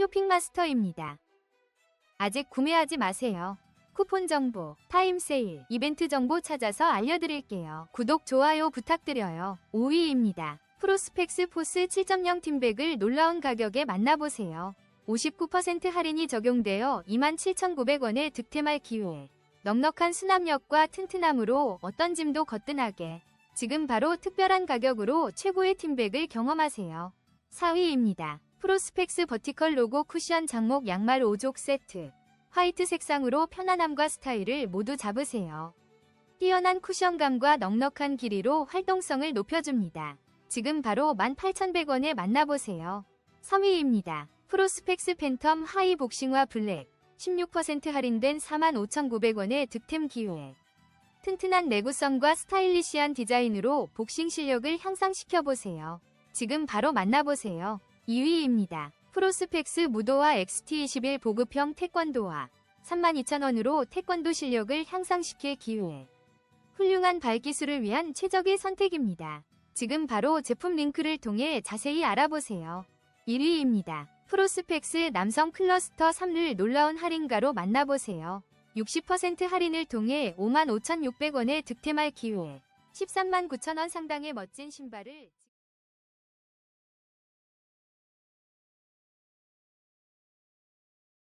쇼핑마스터입니다. 아직 구매하지 마세요. 쿠폰 정보, 타임 세일, 이벤트 정보 찾아서 알려드릴게요. 구독, 좋아요 부탁드려요. 5위입니다. 프로스펙스 포스 7.0 팀백을 놀라운 가격에 만나보세요. 59% 할인이 적용되어 27,900원에 득템할 기회. 넉넉한 수납력과 튼튼함으로 어떤 짐도 거뜬하게. 지금 바로 특별한 가격으로 최고의 팀백을 경험하세요. 4위입니다. 프로스펙스 버티컬 로고 쿠션 장목 양말 5족 세트. 화이트 색상으로 편안함과 스타일을 모두 잡으세요. 뛰어난 쿠션감과 넉넉한 길이로 활동성을 높여줍니다. 지금 바로 18,100원에 만나보세요. 3위입니다. 프로스펙스 팬텀 하이 복싱화 블랙 16% 할인된 45,900원의 득템 기회. 튼튼한 내구성과 스타일리시한 디자인으로 복싱 실력을 향상시켜보세요. 지금 바로 만나보세요. 2위입니다. 프로스펙스 무도와 XT21 보급형 태권도화 32,000원으로 태권도 실력을 향상시킬 기회. 훌륭한 발기술을 위한 최적의 선택입니다. 지금 바로 제품 링크를 통해 자세히 알아보세요. 1위입니다. 프로스펙스 남성 클러스터 3를 놀라운 할인가로 만나보세요. 60% 할인을 통해 55,600원에 득템할 기회. 13만 9천원 상당의 멋진 신발을